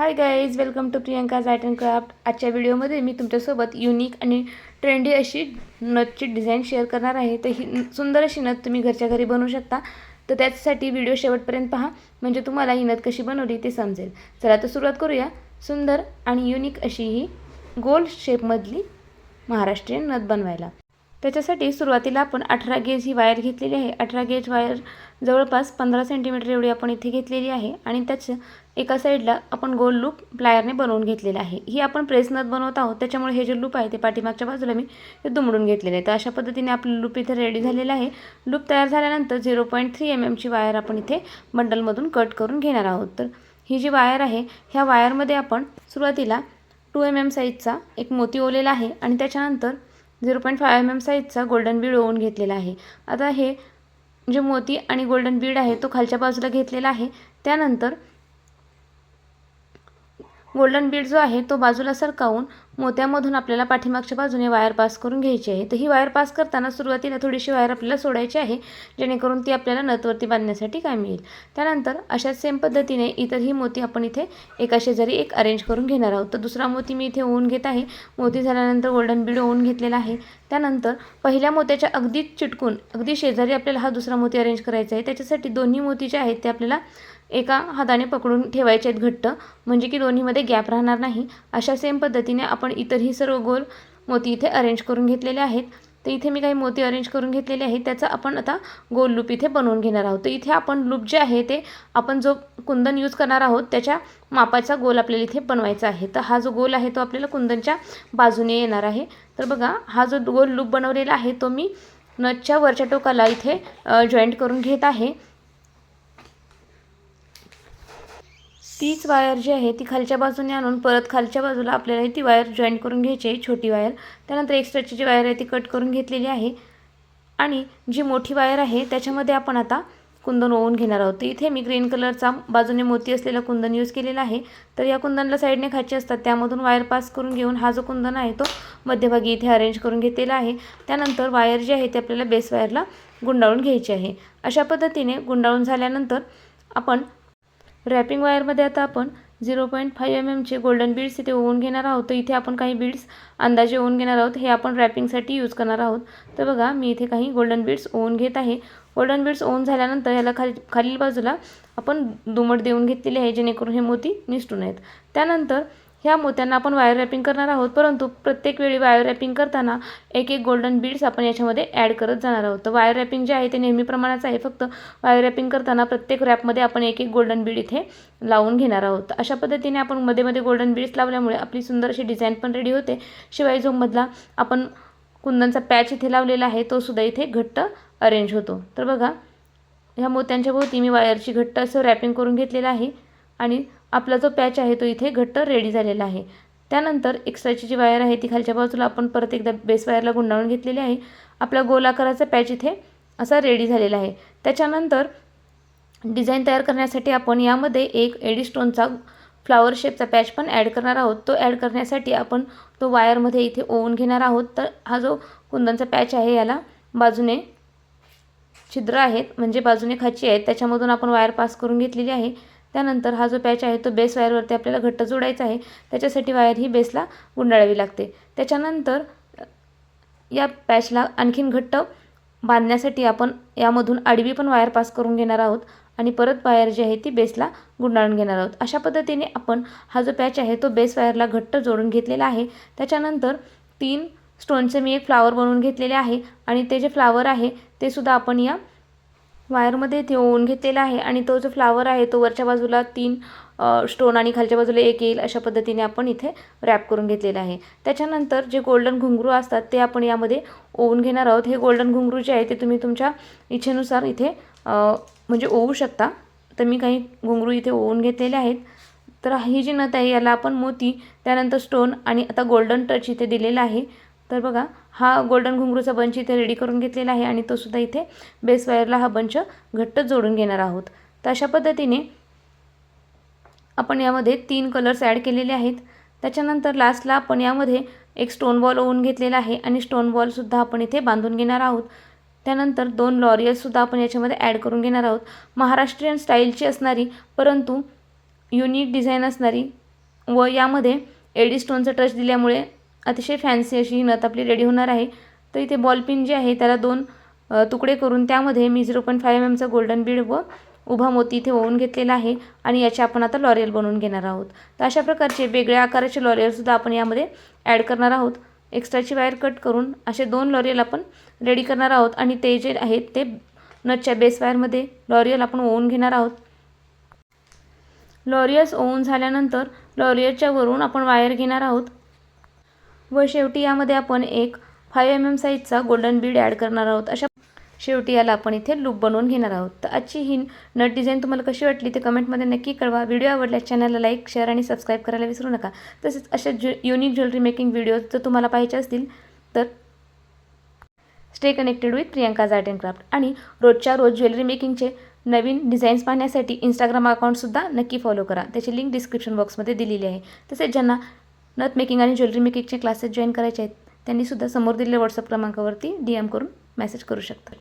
Hi guys welcome to Priyanka's art and craft आजच्या व्हिडिओमध्ये मी तुमच्यासोबत युनिक आणि ट्रेंडी अशी नथची डिझाईन शेअर करणार आहे. तर ही सुंदर अशी नथ तुम्ही घरच्या घरी बनवू शकता. तर त्याचसाठी व्हिडिओ शेवटपर्यंत पहा. म्हणजे तुम्हाला ही नथ कशी बनवली ते समजेल. चला तर सुरुवात करूया. सुंदर आणि युनिक अशी ही गोल शेपमधली महाराष्ट्रीयन नथ बनवायला. त्याच्यासाठी सुरुवातीला आपण अठरा गेज ही वायर घेतलेली आहे. अठरा गेज वायर जवळपास पंधरा सेंटीमीटर एवढी आपण इथे घेतलेली आहे आणि त्याचं एका साईडला आपण गोल लूप प्लायरने बनवून घेतलेलं आहे. ही आपण प्रेसनच बनवत आहोत. त्याच्यामुळे हे जे लूप आहे ते पाठीमागच्या बाजूला मी ते दुमडून घेतलेले आहे. तर अशा पद्धतीने आपलं लूप इथे रेडी झालेलं आहे. लूप तयार झाल्यानंतर झिरो पॉईंट थ्री एम एमची वायर आपण इथे बंडलमधून कट करून घेणार आहोत. तर ही जी वायर आहे ह्या वायरमध्ये आपण सुरुवातीला टू एम एम साईजचा एक मोती ओलेला आहे आणि त्याच्यानंतर zero point five M M साईजचा गोल्डन बीड ओवून घेतलेला आहे. आता हे जे मोती आणि गोल्डन बीड आहे तो खालच्या बाजूला घेतलेला आहे. त्यानंतर गोल्डन बीड जो आहे तो बाजूला सरकावून मोत्यामधून आपल्याला पाठीमागच्या बाजूने वायर पास करून घ्यायची आहे. तर ही वायर पास करताना सुरुवातीला थोडीशी वायर आपल्याला सोडायची आहे जेणेकरून ती आपल्याला नतवरती बांधण्यासाठी काय येईल त्यानंतर अशाच सेम पद्धतीने इतर ही मोती आपण इथे एका शेजारी एक अरेंज करून घेणार आहोत. तर दुसरा मोती मी इथे ओवून घेत आहे. मोती झाल्यानंतर गोल्डन बीड ओवून घेतलेला आहे. त्यानंतर पहिल्या मोत्याच्या अगदी चिटकून अगदी शेजारी आपल्याला हा दुसरा मोती अरेंज करायचा आहे. त्याच्यासाठी दोन्ही मोती जे आहेत ते आपल्याला एका हाताने पकडून ठेवायचे आहेत घट्ट. म्हणजे की दोन्हीमध्ये गॅप राहणार नाही. अशा सेम पद्धतीने आपण इतरही सर्व गोल मोती इथे अरेंज करून घेतलेले आहेत. तर इथे मी काही मोती अरेंज करून घेतलेले आहेत. त्याचा आपण आता गोल लूप इथे बनवून घेणार आहोत. तर इथे आपण लूप जे आहे ते आपण जो कुंदन यूज करणार आहोत त्याच्या मापाचा गोल आपल्याला इथे बनवायचा आहे. तर हा जो गोल आहे तो आपल्याला कुंदनच्या बाजूने येणार आहे. तर बघा हा जो गोल लूप बनवलेला आहे तो मी नटच्या वरच्या टोकाला इथे जॉईंट करून घेत आहे. तीच वायर जी आहे ती खालच्या बाजूने आणून परत खालच्या बाजूला आपल्याला ती वायर जॉईन करून घ्यायची आहे छोटी वायर त्यानंतर एक्स्ट्राची जी वायर आहे ती कट करून घेतलेली आहे. आणि जी मोठी वायर आहे त्याच्यामध्ये आपण आता कुंदन ओवून घेणार आहोत. इथे मी ग्रीन कलरचा बाजूने मोती असलेला कुंदन यूज केलेला आहे. तर या कुंदनला साईडने खाचे असतात त्यामधून वायर पास करून घेऊन हा जो कुंदन आहे तो मध्यभागी इथे अरेंज करून घेतलेला आहे. त्यानंतर वायर जी आहे ती आपल्याला बेस वायरला गुंडाळून घ्यायची आहे. अशा पद्धतीने गुंडाळून झाल्यानंतर आपण रॅपिंग वायरमध्ये आता आपण झिरो पॉईंट फाईव्ह एम एमचे गोल्डन बीड्स इथे ओवून घेणार आहोत. तर इथे आपण काही बीड्स अंदाजे ओवून घेणार आहोत. हे आपण रॅपिंगसाठी यूज करणार आहोत. तर बघा मी इथे काही गोल्डन बीड्स ओवून घेत आहे. गोल्डन बीड्स ओवून झाल्यानंतर याला खाली खालील बाजूला आपण दुमट देऊन घेतलेले आहे जेणेकरून हे मोती निसटू नयेत. त्यानंतर ह्या मोत्यांना आपण वायर रॅपिंग करणार आहोत. परंतु प्रत्येक वेळी वायर रॅपिंग करताना एक एक गोल्डन बीड्स आपण याच्यामध्ये ॲड करत जाणार आहोत. तर वायर रॅपिंग जे आहे ते नेहमी प्रमाणाचं आहे. फक्त वायर रॅपिंग करताना प्रत्येक रॅपमध्ये आपण एक एक गोल्डन बीड इथे लावून घेणार आहोत. अशा पद्धतीने आपण मध्ये मध्ये गोल्डन बीड्स लावल्यामुळे आपली सुंदर अशी डिझाईन पण रेडी होते. शिवाय जो मधला आपण कुंदनचा पॅच इथे लावलेला आहे तो सुद्धा इथे घट्ट अरेंज होतो. तर बघा ह्या मोत्यांच्या भोवती मी वायरची घट्ट असं रॅपिंग करून घेतलेलं आहे. आणि आपला जो पॅच आहे तो इथे घट्ट रेडी झालेला आहे. त्यानंतर एक्स्ट्राची जी वायर आहे ती खालच्या बाजूला आपण परत एकदा बेस वायरला गुंडाळून घेतलेली आहे. आपला गोल आकाराचा पॅच इथे असा रेडी झालेला आहे. त्याच्यानंतर डिझाईन तयार करण्यासाठी आपण यामध्ये एक एडी स्टोनचा फ्लावर शेपचा पॅच पण ॲड करणार आहोत. तो ॲड करण्यासाठी आपण तो वायरमध्ये इथे ओवून घेणार आहोत. तर हा जो कुंदनचा पॅच आहे याला बाजूने छिद्र आहेत म्हणजे बाजूने खाची आहेत. त्याच्यामधून आपण वायर पास करून घेतलेली आहे. त्यानंतर हा जो पॅच आहे तो बेस वायरवरती आपल्याला घट्ट जोडायचा आहे. त्याच्यासाठी वायर ही बेसला गुंडाळावी लागते. त्याच्यानंतर या पॅचला आणखीन घट्ट बांधण्यासाठी आपण यामधून आडवी पण वायर पास करून घेणार आहोत आणि परत वायर जी आहे ती बेसला गुंडाळून घेणार आहोत. अशा पद्धतीने आपण हा जो पॅच आहे तो बेस वायरला घट्ट जोडून घेतलेला आहे. त्याच्यानंतर तीन स्टोनचे मी एक फ्लावर बनवून घेतलेले आहे आणि ते जे फ्लावर आहे ते सुद्धा आपण या वायरमध्ये इथे ओवून घेतलेला आहे आणि तो जो फ्लावर आहे तो वरच्या बाजूला तीन स्टोन आणि खालच्या बाजूला एक येईल अशा पद्धतीने आपण इथे रॅप करून घेतलेलं आहे. त्याच्यानंतर जे गोल्डन घुंगरू असतात ते आपण यामध्ये ओवून घेणार आहोत. हे गोल्डन घुंगरू जे आहे ते तुम्ही तुमच्या इच्छेनुसार इथे म्हणजे ओवू शकता. तर मी काही घुंगरू इथे ओवून घेतलेले आहेत. तर ही जी नथ आहे याला आपण मोती त्यानंतर स्टोन आणि आता गोल्डन टच इथे दिलेला आहे. तर बघा हा गोल्डन घुंगरूचा बंच इथे रेडी करून घेतलेला आहे आणि तो सुद्धा इथे बेस वायरला हा बंच घट्ट जोडून घेणार आहोत. तर अशा पद्धतीने आपण यामध्ये तीन कलर्स ॲड केलेले आहेत. त्याच्यानंतर लास्टला आपण यामध्ये एक स्टोन बॉल ओवून घेतलेला आहे आणि स्टोन बॉलसुद्धा आपण इथे बांधून घेणार आहोत. त्यानंतर दोन लॉरियलसुद्धा आपण याच्यामध्ये ॲड करून घेणार आहोत. महाराष्ट्रीयन स्टाईलची असणारी परंतु युनिक डिझाईन असणारी व यामध्ये एडी स्टोनचं टच दिल्यामुळे अतिशय फॅन्सी अशी ही नथ आपली रेडी होणार आहे. तर इथे बॉल पिन जे आहे त्याला दोन तुकडे करून त्यामध्ये मी झिरो पॉईंट फाईव्ह एम एमचं गोल्डन बीड व उभा मोती इथे ओवून घेतलेला आहे आणि याचे आपण आता लॉरियल बनवून घेणार आहोत. तर अशा प्रकारचे वेगळ्या आकाराचे लॉरियलसुद्धा आपण यामध्ये ॲड करणार आहोत. एक्स्ट्राची वायर कट करून असे दोन लॉरियल आपण रेडी करणार आहोत आणि ते जे आहेत ते नटच्या बेस वायरमध्ये लॉरियल आपण ओवून घेणार आहोत. लॉरियल्स ओवून झाल्यानंतर लॉरियलच्या वरून आपण वायर घेणार आहोत. व शेवटी यामध्ये आपण एक फाईव्ह एम एम साईजचा गोल्डन बीड ॲड करणार आहोत. अशा शेवटी याला आपण इथे लूप बनवून घेणार आहोत. तर आजची ही नट डिझाईन तुम्हाला कशी वाटली ते कमेंटमध्ये नक्की कळवा. व्हिडिओ आवडल्यास चॅनलला लाईक शेअर आणि सबस्क्राईब करायला विसरू नका. तसेच अशा ज्यु युनिक ज्वेलरी मेकिंग व्हिडिओज जर तुम्हाला पाहिजे असतील तर stay connected with Priyanka art and craft आणि रोजच्या रोज ज्वेलरी मेकिंगचे नवीन डिझाईन्स पाहण्यासाठी इंस्टाग्राम अकाउंटसुद्धा नक्की फॉलो करा. त्याची लिंक डिस्क्रिप्शन बॉक्समध्ये दिलेली आहे. तसेच ज्यांना नथ मेकिंग आणि ज्वेलरी मेकिंगचे क्लासेस जॉईन करायचे आहेत त्यांनीसुद्धा समोर दिलेल्या व्हॉट्सअप क्रमांकावरती डी एम करून मेसेज करू शकतात